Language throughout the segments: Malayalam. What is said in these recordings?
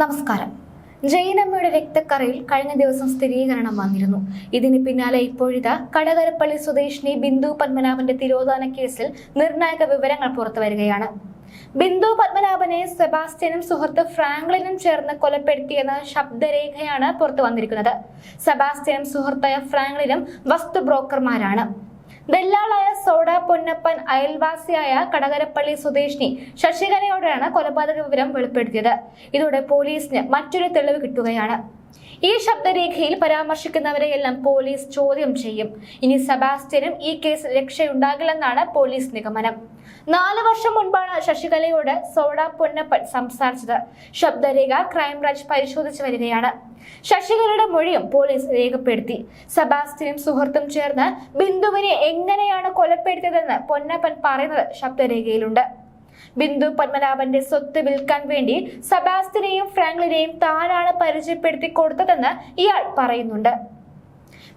നമസ്കാരം. ജയനമ്മയുടെ രക്തക്കറയിൽ കഴിഞ്ഞ ദിവസം സ്ഥിരീകരണം വന്നിരുന്നു. ഇതിന് പിന്നാലെ ഇപ്പോഴിതാ കടകരപ്പള്ളി സ്വദേശിനി ബിന്ദു പത്മനാഭന്റെ തിരോധാന കേസിൽ നിർണായക വിവരങ്ങൾ പുറത്തുവരികയാണ് ബിന്ദു പത്മനാഭനെ സെബാസ്റ്റ്യനും സുഹൃത്ത് ഫ്രാങ്ക്ലിനും ചേർന്ന് കൊലപ്പെടുത്തിയെന്ന ശബ്ദരേഖയാണ് പുറത്തു വന്നിരിക്കുന്നത്. സെബാസ്റ്റ്യനും സുഹൃത്തായ ഫ്രാങ്ക്ലിനും വസ്തു ബ്രോക്കർമാരാണ് ദല്ലാളായ സോഡ പൊന്നപ്പൻ അയൽവാസിയായ കടകരപ്പള്ളി സ്വദേശിനി ശശികലയോടെയാണ് കൊലപാതക വിവരം വെളിപ്പെടുത്തിയത്. ഇതോടെ പോലീസിന് മറ്റൊരു തെളിവ് കിട്ടുകയാണ്. ഈ ശബ്ദരേഖയിൽ പരാമർശിക്കുന്നവരെയെല്ലാം പോലീസ് ചോദ്യം ചെയ്യും. ഇനി സെബാസ്റ്റ്യനും ഈ കേസിൽ രക്ഷയുണ്ടാകില്ലെന്നാണ് പോലീസ് നിഗമനം. നാല് വർഷം മുൻപാണ് ശശികലയോട് സോഡ പൊന്നപ്പൻ സംസാരിച്ചത്. ശബ്ദരേഖ ക്രൈംബ്രാഞ്ച് പരിശോധിച്ചു വരികയാണ്. ശശികലയുടെ മൊഴിയും പോലീസ് രേഖപ്പെടുത്തി. സെബാസ്റ്റ്യനും സുഹൃത്തും ചേർന്ന് ബിന്ദുവിനെ എങ്ങനെയാണ് കൊലപ്പെടുത്തിയതെന്ന് പൊന്നപ്പൻ പറയുന്നത് ശബ്ദരേഖയിലുണ്ട്. ബിന്ദു പത്മനാഭന്റെ സ്വത്ത് വിൽക്കാൻ വേണ്ടി സബാസ്റ്റിനെയും ഫ്രാങ്ക്ലിനെയും താനാണ് പരിചയപ്പെടുത്തി കൊടുത്തതെന്ന് ഇയാൾ പറയുന്നുണ്ട്.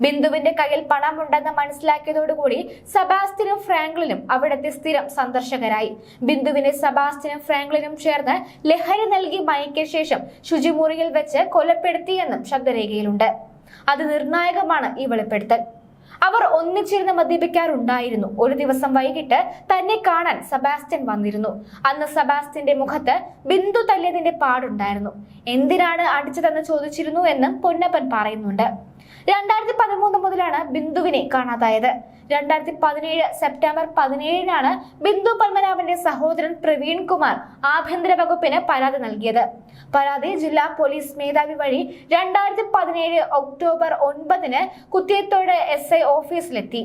ബിന്ദുവിന്റെ കയ്യിൽ പണമുണ്ടെന്ന് മനസ്സിലാക്കിയതോടുകൂടി സബാസ്റ്റിനും ഫ്രാങ്ക്ലിനും അവിടത്തെ സ്ഥിരം സന്ദർശകരായി. ബിന്ദുവിനെ സബാസ്റ്റിനും ഫ്രാങ്ക്ലിനും ചേർന്ന് ലഹരി നൽകി മയക്കിയ ശേഷം ശുചിമുറിയിൽ വെച്ച് കൊലപ്പെടുത്തിയെന്നും ശബ്ദരേഖയിലുണ്ട്. അത് നിർണായകമാണ് ഈ വെളിപ്പെടുത്തൽ. അവർ ഒന്നിച്ചിരുന്ന് മദ്യപിക്കാറുണ്ടായിരുന്നു. ഒരു ദിവസം വൈകിട്ട് തന്നെ കാണാൻ സെബാസ്റ്റ്യൻ വന്നിരുന്നു. അന്ന് സെബാസ്റ്റ്യന്റെ മുഖത്ത് ബിന്ദു തല്ലിയതിന്റെ പാടുണ്ടായിരുന്നു. എന്തിനാണ് അടിച്ചതെന്ന് ചോദിച്ചിരുന്നു എന്ന് പൊന്നപ്പൻ പറയുന്നുണ്ട്. രണ്ടായിരത്തി പതിമൂന്ന് മുതലാണ് ബിന്ദുവിനെ കാണാതായത്. രണ്ടായിരത്തി പതിനേഴ് സെപ്റ്റംബർ പതിനേഴിനാണ് ബിന്ദു പത്മനാഭന്റെ സഹോദരൻ പ്രവീൺ കുമാർ ആഭ്യന്തര വകുപ്പിന് പരാതി നൽകിയത്. പരാതി ജില്ലാ പോലീസ് മേധാവി വഴി രണ്ടായിരത്തി പതിനേഴ് ഒക്ടോബർ ഒൻപതിന് കുത്തിയത്തോട് എസ് ഐ ഓഫീസിലെത്തി.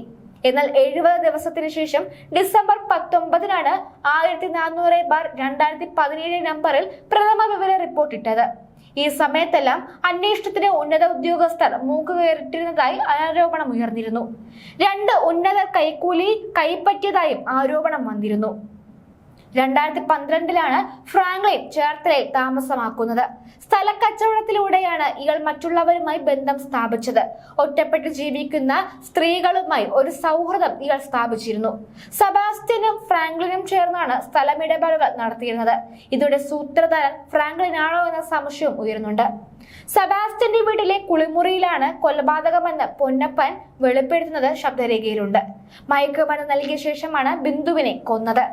എന്നാൽ എഴുപത് ദിവസത്തിന് ശേഷം ഡിസംബർ പത്തൊമ്പതിനാണ് ആയിരത്തി നാനൂറ് ബാർ രണ്ടായിരത്തി പതിനേഴ് നമ്പറിൽ പ്രഥമ വിവര റിപ്പോർട്ട് ഇട്ടത് ഈ സമയത്തെല്ലാം അന്വേഷണത്തിന് ഉന്നത ഉദ്യോഗസ്ഥർ മൂക്കുകയറിട്ടിരുന്നതായി ആരോപണം ഉയർന്നിരുന്നു. രണ്ട് ഉന്നതർ കൈക്കൂലി കൈപ്പറ്റിയതായും ആരോപണം വന്നിരുന്നു. രണ്ടായിരത്തി പന്ത്രണ്ടിലാണ് ഫ്രാങ്ക്ലിൻ ചേർത്തലയിൽ താമസമാക്കുന്നത്. സ്ഥലക്കച്ചവടത്തിലൂടെയാണ് ഇയാൾ മറ്റുള്ളവരുമായി ബന്ധം സ്ഥാപിച്ചത്. ഒറ്റപ്പെട്ട് ജീവിക്കുന്ന സ്ത്രീകളുമായി ഒരു സൗഹൃദം ഇയാൾ സ്ഥാപിച്ചിരുന്നു. സബാസ്റ്റ്യനും ഫ്രാങ്ക്ലിനും ചേർന്നാണ് സ്ഥലമിടപാടുകൾ നടത്തിയിരുന്നത്. ഇതോടെ സൂത്രധാരൻ ഫ്രാങ്ക്ലിൻ ആണോ എന്ന സംശയവും ഉയരുന്നുണ്ട്. സബാസ്റ്റ്യന്റെ വീട്ടിലെ കുളിമുറിയിലാണ് കൊലപാതകമെന്ന് പൊന്നപ്പൻ വെളിപ്പെടുത്തുന്നത് ശബ്ദരേഖയിലുണ്ട്. മയക്കുമരുന്ന് നൽകിയ ശേഷമാണ് ബിന്ദുവിനെ കൊന്നത്.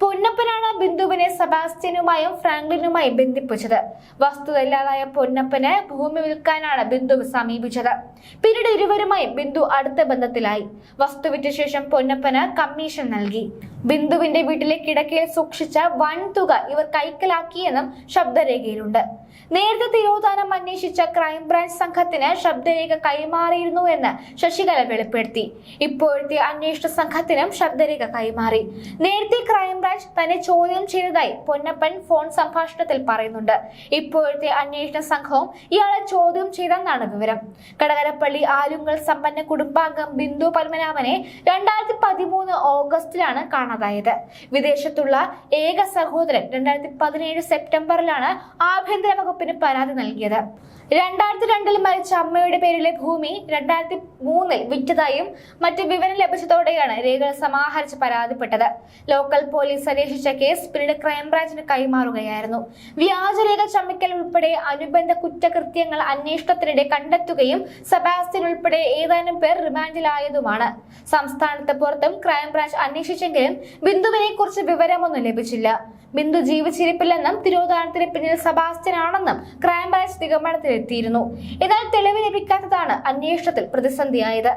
പൊന്നപ്പനാണ് ബിന്ദുവിനെ സെബാസ്റ്റ്യനുമായും ഫ്രാങ്ക്ലിനുമായും ബന്ധിപ്പിച്ചത്. വസ്തുതയില്ലാതായ പൊന്നപ്പന് ഭൂമി വിൽക്കാനാണ് ബിന്ദു സമീപിച്ചത്. പിന്നീട് ഇരുവരുമായും ബിന്ദു അടുത്ത ബന്ധത്തിലായി. വസ്തു വിറ്റ ശേഷം പൊന്നപ്പന് കമ്മീഷൻ നൽകി. ബിന്ദുവിന്റെ വീട്ടിലെ കിടക്കയിൽ സൂക്ഷിച്ച വൻ തുക ഇവർ കൈക്കലാക്കിയെന്നും ശബ്ദരേഖയിലുണ്ട്. നേരത്തെ തിരോധാനം അന്വേഷിച്ച ക്രൈംബ്രാഞ്ച് സംഘത്തിന് ശബ്ദരേഖ കൈമാറിയിരുന്നു എന്ന് ശശികല വെളിപ്പെടുത്തി. ഇപ്പോഴത്തെ അന്വേഷണ സംഘത്തിനും ശബ്ദരേഖ കൈമാറി. നേരത്തെ ക്രൈംബ്രാഞ്ച് തന്നെ ചോദ്യം ചെയ്തതായി പൊന്നപ്പൻ ഫോൺ സംഭാഷണത്തിൽ പറയുന്നുണ്ട്. ഇപ്പോഴത്തെ അന്വേഷണ സംഘവും ഇയാളെ ചോദ്യം ചെയ്തെന്നാണ് വിവരം. കടകരപ്പള്ളി ആലുങ്കൽ സമ്പന്ന കുടുംബാംഗം ബിന്ദു പത്മനാഭനെ രണ്ടായിരത്തി പതിമൂന്ന് ഓഗസ്റ്റിലാണ് കാണാതായത്. വിദേശത്തുള്ള ഏക സഹോദരൻ രണ്ടായിരത്തി പതിനേഴ് സെപ്റ്റംബറിലാണ് ആഭ്യന്തര വകുപ്പിന് പരാതി നൽകിയത്. രണ്ടായിരത്തി രണ്ടിൽ മരിച്ച അമ്മയുടെ പേരിലെ ഭൂമി രണ്ടായിരത്തി മൂന്നിൽ വിറ്റതായും മറ്റ് വിവരം ലഭിച്ചതോടെയാണ് രേഖകൾ സമാഹരിച്ച് പരാതിപ്പെട്ടത്. ലോക്കൽ പോലീസ് അന്വേഷിച്ച കേസ് പിന്നീട് ക്രൈംബ്രാഞ്ചിന് കൈമാറുകയായിരുന്നു. വ്യാജരേഖ ചമയ്ക്കൽ ഉൾപ്പെടെ അനുബന്ധ കുറ്റകൃത്യങ്ങൾ അന്വേഷണത്തിനിടെ കണ്ടെത്തുകയും സെബാസ്റ്റ്യൻ ഉൾപ്പെടെ ഏതാനും പേർ റിമാൻഡിലായതുമാണ്. സംസ്ഥാനത്ത് പുറത്തും ക്രൈംബ്രാഞ്ച് അന്വേഷിച്ചെങ്കിലും ബിന്ദുവിനെ കുറിച്ച് വിവരമൊന്നും ലഭിച്ചില്ല. ബിന്ദു ജീവിച്ചിരിപ്പില്ലെന്നും തിരോധാനത്തിന് പിന്നിൽ സെബാസ്റ്റ്യൻ ആണെന്നും ക്രൈംബ്രാഞ്ച് നിഗമനത്തിലെത്തിയിരുന്നു എന്നാൽ തെളിവ് ലഭിക്കാത്തതാണ് അന്വേഷണത്തിൽ പ്രതിസന്ധിയായത്.